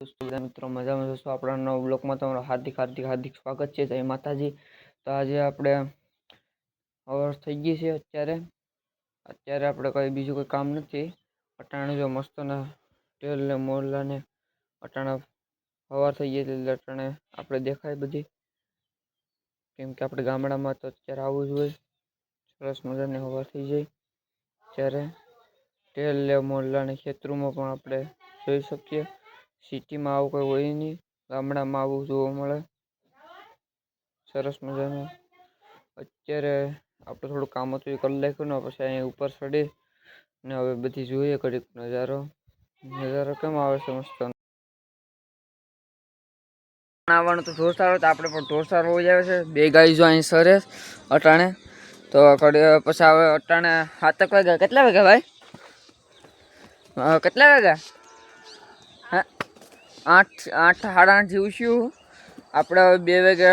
દોસ્તો, બધા મિત્રો, મજામાં દોસ્તો આપણા નવ બ્લોકમાં તમારું હાર્દિક હાર્દિક હાર્દિક સ્વાગત છે. જય માતાજી. તો આજે આપણે અવર થઈ ગઈ છે અત્યારે. અત્યારે આપણે કંઈ બીજું કોઈ કામ નથી. અટાણે જો મસ્તના ટેલ ને મોરલા અટાણા હવાર થઈ ગઈ એટલે અટાણે આપણે દેખાય બધી. કેમ કે આપણે ગામડામાં તો અત્યારે આવવું જ હોય. સરસ મજાની હવાર થઈ જાય ત્યારે. ટેલ મોરલાને ખેતરોમાં પણ આપણે જોઈ શકીએ. સિટીમાં આવું કંઈ હોય નહીં. ગામડામાં આવું જોવા મળે. સરસ મજાનું. અત્યારે આપણે થોડું કામ હતું એ કરી નાખ્યું ને પછી અહીંયા ઉપર ચડી ને હવે બધી જોઈએ કડીક નજારો. નજારો કેમ આવે છે મસ્ત? આવવાનું તો ઢોર સારો તો આપણે પણ ઢોર સારો હોય આવે છે. બે ગાય જો અહીં સરે અટાણે. તો પછી હવે અટાણે હાથક વાગ્યા. કેટલા વાગ્યા ભાઈ? કેટલા વાગ્યા? આઠ આઠ સાડા આઠ જેવું છું આપણે હવે બે વાગે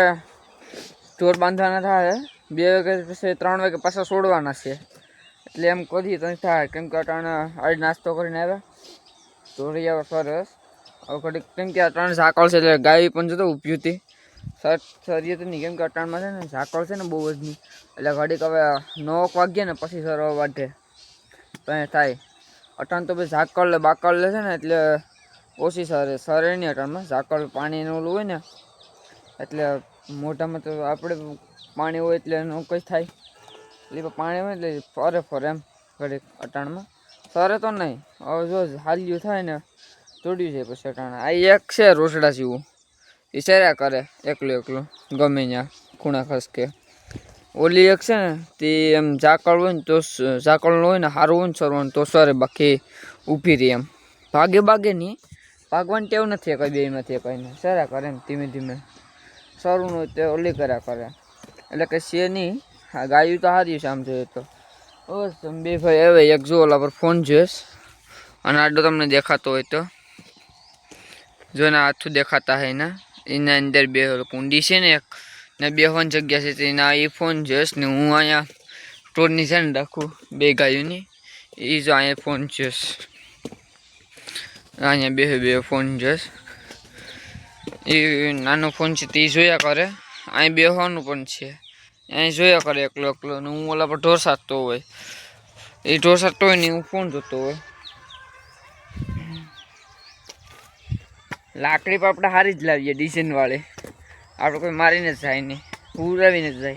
ઢોર બાંધવાના થાય. બે વાગે પછી ત્રણ વાગે પાછા છોડવાના છે. એટલે એમ કરીએ તો થાય. કેમ કે ત્રણ આજે નાસ્તો કરીને આવ્યા. ઢોરી આવે સરસ. હવે ઘડીક કેમ કે ત્રણ ઝાકળ છે એટલે ગાય પણ જતો ઊભી હતી. સર, સરીએ તો નહીં. કેમ કે અટાણમાં છે ને ઝાકળ છે ને બહુ જ નહીં. એટલે ઘડીક હવે નવક વાગ્યા ને પછી સરવા વાઢે તો થાય. અટાણ તો પછી ઝાકળ બાકળ લે છે ને એટલે ઓછી સરે સરે નહીં અટાણમાં ઝાકળ પાણીનું ઓલું હોય ને, એટલે મોઢામાં તો આપણે પાણી હોય એટલે એનું કંઈ થાય. એટલે પાણી હોય એટલે ફરે ફરે એમ ઘડીક અટાણમાં. સરે તો નહીં, હવે જો હાલ્યું થાય ને, તોડ્યું છે પછી અટાણ. આ એક છે રોસડા જેવું, એ કરે, એકલું એકલું, ગમે ત્યાં ખૂણા ખસકે. ઓલી એક છે ને, તે એમ ઝાકળ હોય ને તો ઝાકળનું હોય ને સારું હોય ને સરવાનું તો સરે બાકી ઊભી રહી એમ. ભાગે ભાગે નહીં ભાગવાની ટેવ નથી કોઈ બેમાંથી કોઈને. સારા કરે એમ ધીમે ધીમે. સારું હોય તે ઓલી કર્યા કરે. એટલે કે નહીં હા ગાયું તો હારી છે આમ જોઈએ તો. બસ બે ભાઈ હવે એક જો ઓલા પર ફોન જોઈશ. અને આડો તમને દેખાતો હોય તો. જો ને હાથું દેખાતા હોય ને. એના અંદર બે કુંડી છે ને એક. ને બે ફોન જગ્યા છે તેના એ ફોન જોઈશ ને હું અહીંયા સ્ટોરની છે ને રાખું બે ગાયોની. એ જો અહીંયા ફોન જોઈશ. અહીંયા બે બે ફોન છે. એ નાનો ફોન છે, તે જોયા કરે. અહીં બેહવાનું પણ છે. અહીં જોયા કરે એકલો એકલો ને હું ઓલા પર ઢોર સાધતો હોય. એ ઢોર સાધતો હોય ને હું ફોન જોતો હોય. લાકડી પર આપણે હારી જ લાવીએ ડિઝાઇન વાળી. આપણે કોઈ મારીને જ જાય નહીં. ઉડાવીને જ જાય.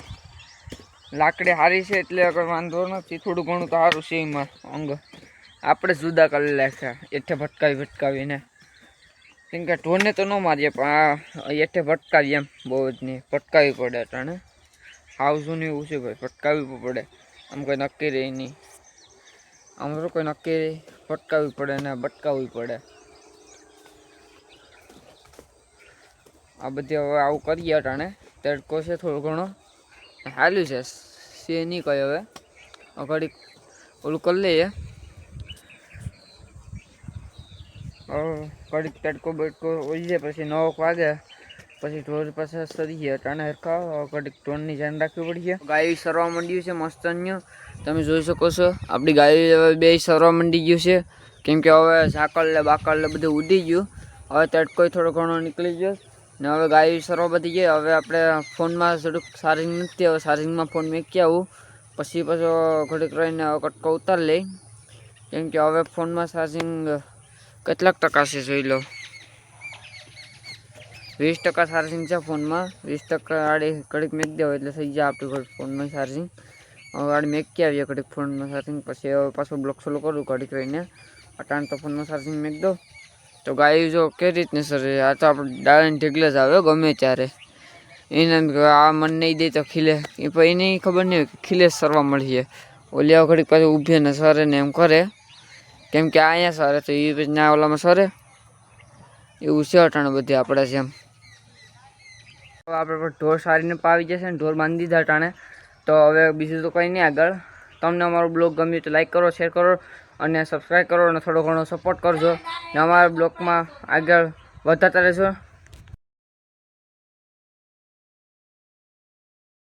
લાકડી હારી છે એટલે આગળ વાંધો નથી. થોડું ઘણું તો સારું છે એમાં અંગ. આપણે જુદા કરી નાખ્યા એઠે ભટકાવી ભટકાવીને કેમ કે ઢોરને તો ન મારીએ, પણ આ એઠે ભટકાવીએ એમ બહુ જ નહીં. ભટકાવી પડે અટાણે હાઉસું ને? એવું છે ભાઈ ભટકાવવી પડે. આમ કોઈ નક્કી રહી નહીં. આમ તો કોઈ નક્કી રહી ભટકાવવી પડે ને ભટકાવવી પડે. આ બધી હવે આવું કરીએ અટાણે. તડકો છે થોડો ઘણો. હાલ્યું છે. સે નહીં કહે હવે. હવે ઘડીક ઓલું કરી લઈએ. ઘડીક તડકો બડકો ઓળી જાય પછી નવક વાગે, પછી ઢોર પાસે ગયા અટાણે હરખા ઘડીક ઢોરની ધ્યાન રાખવી પડશે ગાય સરવા માંડ્યું છે, મસ્ત અન્ય. તમે જોઈ શકો છો, આપણી ગાય હવે બે સરવા માંડી ગયું છે. કેમ કે હવે ઝાકળ ને બાકળ ને બધું ઉડી ગયું. હવે તડકો થોડો ઘણો નીકળી ગયો. ને હવે ગાય સરવા બધી ગઈ. હવે આપણે ફોનમાં થોડુંક ચાર્જિંગ નથી, હવે ચાર્જિંગમાં ફોન મેકી આવું. પછી પાછો ઘડીક રહીને કટકો ઉતાર લઈ. કેમ કે હવે ફોનમાં ચાર્જિંગ કેટલાક ટકા છે, જોઈ લો. વીસ ટકા ચાર્જિંગ છે ફોનમાં. વીસ ટકા આડે ઘડીક મેક દેવો એટલે થઈ જાય આપણી ઘર ફોનમાં ચાર્જિંગ હવે આડી મેકી આવીએ ઘડીક ફોનમાં ચાર્જિંગ પછી હવે પાછો બ્લોક સોલો કરું ઘડીક રહીને. અટાણ તો ફોનમાં ચાર્જિંગ મેક દો તો ગાય જો કઈ રીતને સર આ તો આપણે ડાળીને ઢીકલે જ આવે ગમે ત્યારે. એને આ મન નહીં દે તો ખીલે. એ પછી એની ખબર નહીં ખીલે સરવા મળીએ. ઓલી આ ઘડીક પાછું ઊભે ને સરે ને એમ કરે. કેમ કે અહીંયા સરે તો એ પછી ના ઓલામાં સરે. એવું છે અટાણે બધી આપણે જેમ એમ. આપણે પણ ઢોર સારીને પાવી જશે ને, ઢોર બાંધી દીધા અટાણે. તો હવે બીજું તો કંઈ નહીં આગળ. તમને અમારો બ્લોગ ગમ્યું તો લાઈક કરો શેર કરો અને સબસ્ક્રાઈબ કરો અને થોડો ઘણો સપોર્ટ કરજો. ને અમારા બ્લોગમાં આગળ વધારતા રહેજો.